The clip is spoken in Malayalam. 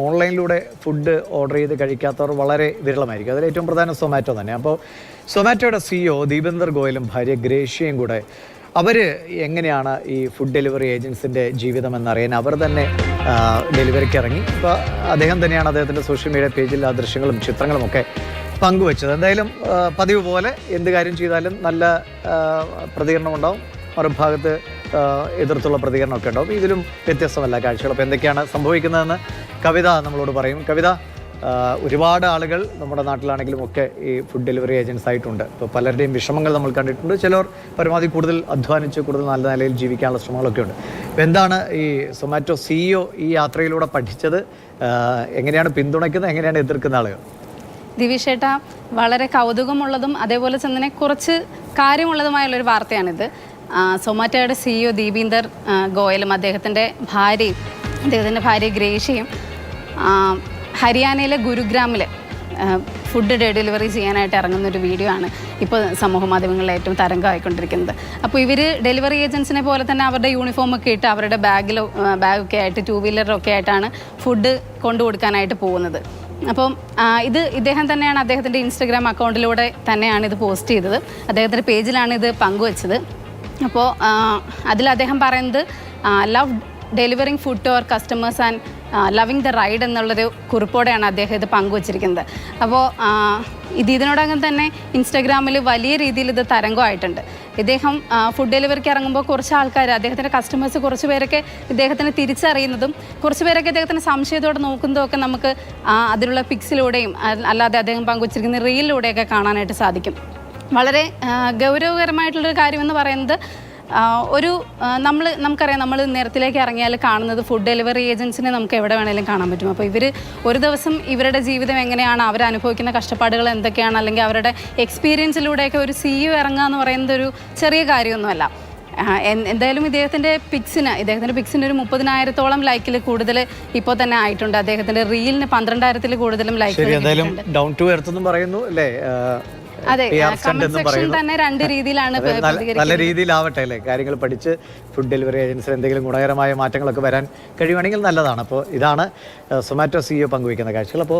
ഓൺലൈനിലൂടെ ഫുഡ് ഓർഡർ ചെയ്ത് കഴിക്കാത്തവർ വളരെ വിരളമായിരിക്കും. അതിൽ ഏറ്റവും പ്രധാന സൊമാറ്റോ തന്നെ. അപ്പോൾ സൊമാറ്റോയുടെ സിഇഒ ദീപേന്ദർ ഗോയലും ഭാര്യ ഗ്രേഷ്യയും കൂടെ അവർ എങ്ങനെയാണ് ഈ ഫുഡ് ഡെലിവറി ഏജൻസിന്റെ ജീവിതം എന്നറിയാൻ അവർ തന്നെ ഡെലിവറിക്ക് ഇറങ്ങി. ഇപ്പോൾ അദ്ദേഹം തന്നെയാണ് അദ്ദേഹത്തിന്റെ സോഷ്യൽ മീഡിയ പേജിൽ ആ ദൃശ്യങ്ങളും ചിത്രങ്ങളും ഒക്കെ പങ്കുവച്ചത്. എന്തായാലും പതിവ് പോലെ എന്ത് കാര്യം ചെയ്താലും നല്ല പ്രതികരണം ഉണ്ടാവും. മറുഭാഗത്ത് എതിർത്തുള്ള പ്രതികരണമൊക്കെ ഉണ്ടാവും. ഇതിലും വ്യത്യസ്തമല്ല കാഴ്ചകൾ. അപ്പോൾ എന്തൊക്കെയാണ് സംഭവിക്കുന്നതെന്ന് കവിത നമ്മളോട് പറയും. കവിത ഒരുപാട് ആളുകൾ നമ്മുടെ നാട്ടിലാണെങ്കിലും ഒക്കെ ഈ ഫുഡ് ഡെലിവറി ഏജൻസ് ആയിട്ടുണ്ട്. ഇപ്പോൾ പലരുടെയും വിഷമങ്ങൾ നമ്മൾ കണ്ടിട്ടുണ്ട്. ചിലർ പരമാവധി കൂടുതൽ അധ്വാനിച്ച് കൂടുതൽ നല്ല നിലയിൽ ജീവിക്കാനുള്ള ശ്രമങ്ങളൊക്കെ ഉണ്ട്. അപ്പോൾ എന്താണ് ഈ സൊമാറ്റോ സിഇഒ ഈ യാത്രയിലൂടെ പഠിച്ചത്? എങ്ങനെയാണ് പിന്തുണയ്ക്കുന്നത്? എങ്ങനെയാണ് എതിർക്കുന്ന ആളുകൾ? ദിവിഷേട്ട വളരെ കൗതുകമുള്ളതും അതേപോലെ തന്നെ കുറച്ച് കാര്യമുള്ളതുമായുള്ളൊരു വാർത്തയാണിത്. സൊമാറ്റോയുടെ സിഇഒ ദീപീന്ദർ ഗോയലും അദ്ദേഹത്തിന്റെ ഭാര്യയും അദ്ദേഹത്തിന്റെ ഭാര്യ ഗ്രേഷ്യയും ആ, ഹരിയാനയിലെ ഗുരുഗ്രാമിൽ ഫുഡ് ഡെലിവറി ചെയ്യാനായിട്ട് ഇറങ്ങുന്ന ഒരു വീഡിയോ ആണ് ഇപ്പോൾ സമൂഹ മാധ്യമങ്ങളിൽ ഏറ്റവും തരംഗമായിക്കൊണ്ടിരിക്കുന്നത്. അപ്പോൾ ഇവർ ഡെലിവറി ഏജൻസിനെ പോലെ തന്നെ അവരുടെ യൂണിഫോം ഒക്കെ ഇട്ട് അവരുടെ ബാഗിൽ ബാഗൊക്കെ ആയിട്ട് ടു വീലറൊക്കെ ആയിട്ടാണ് ഫുഡ് കൊണ്ടു കൊടുക്കാനായിട്ട് പോകുന്നത്. അപ്പം ഇത് ഇദ്ദേഹം തന്നെയാണ് അദ്ദേഹത്തിന്റെ ഇൻസ്റ്റഗ്രാം അക്കൗണ്ടിലൂടെ തന്നെയാണ് ഇത് പോസ്റ്റ് ചെയ്തത്. അദ്ദേഹത്തിന്റെ പേജിലാണ് ഇത് പങ്കുവച്ചത്. അപ്പോൾ അതിൽ അദ്ദേഹം പറയുന്നത് love delivering food to our customers and loving the ride എന്നുള്ളൊരു കുറിപ്പോടെയാണ് അദ്ദേഹം ഇത് പങ്കുവച്ചിരിക്കുന്നത്. അപ്പോൾ ഇത് ഇതിനോടകം തന്നെ ഇൻസ്റ്റാഗ്രാമിൽ വലിയ രീതിയിൽ ഇത് തരംഗമായിട്ടുണ്ട്. ഇദ്ദേഹം ഫുഡ് ഡെലിവറിക്ക് ഇറങ്ങുമ്പോൾ കുറച്ച് ആൾക്കാർ അദ്ദേഹത്തിന്റെ കസ്റ്റമേഴ്സ് കുറച്ച് പേരൊക്കെ ഇദ്ദേഹത്തിന് തിരിച്ചറിയുന്നതും കുറച്ച് പേരൊക്കെ അദ്ദേഹത്തിന് സംശയത്തോടെ നോക്കുന്നതും ഒക്കെ നമുക്ക് അതിലുള്ള പിക്സിലൂടെയും അല്ലാതെ അദ്ദേഹം പങ്കുവച്ചിരിക്കുന്ന റീലിലൂടെയൊക്കെ കാണാനായിട്ട് സാധിക്കും. വളരെ ഗൗരവകരമായിട്ടുള്ളൊരു കാര്യമെന്ന് പറയുന്നത് ഒരു നമ്മൾ നമുക്കറിയാം നമ്മൾ നിരത്തിലേക്ക് ഇറങ്ങിയാൽ കാണുന്നത് ഫുഡ് ഡെലിവറി ഏജൻസിനെ നമുക്ക് എവിടെ വേണേലും കാണാൻ പറ്റും. അപ്പോൾ ഇവർ ഒരു ദിവസം ഇവരുടെ ജീവിതം എങ്ങനെയാണ് അവർ അനുഭവിക്കുന്ന കഷ്ടപ്പാടുകൾ എന്തൊക്കെയാണ് അല്ലെങ്കിൽ അവരുടെ എക്സ്പീരിയൻസിലൂടെയൊക്കെ ഒരു സിഇഒ ഇറങ്ങുക എന്ന് പറയുന്നത് ഒരു ചെറിയ കാര്യമൊന്നുമല്ല. എന്തായാലും ഇദ്ദേഹത്തിന്റെ പിക്സിന് ഇദ്ദേഹത്തിന്റെ പിക്സിന് ഒരു മുപ്പതിനായിരത്തോളം ലൈക്കിൽ കൂടുതൽ ഇപ്പോൾ തന്നെ ആയിട്ടുണ്ട്. അദ്ദേഹത്തിന്റെ റീലിന് പന്ത്രണ്ടായിരത്തിൽ കൂടുതലും ലൈക്ക് എന്തായാലും ഡൗൺ ടു എർത്ത് പറയുന്നു അല്ലേ? അതെ കമന്റ് സെക്ഷൻ തന്നെ രണ്ട് രീതിയിലാണ് നല്ല- രീതിയിലാവട്ടെ അല്ലേ? കാര്യങ്ങൾ പഠിച്ച് ഫുഡ് ഡെലിവറി ഏജൻസിൽ എന്തെങ്കിലും ഗുണകരമായ മാറ്റങ്ങളൊക്കെ വരാൻ കഴിയുവാണെങ്കിൽ നല്ലതാണ്. അപ്പോൾ ഇതാണ് സൊമാറ്റോ സിഇഒ പങ്കുവയ്ക്കുന്ന കാഴ്ചകൾ. അപ്പോൾ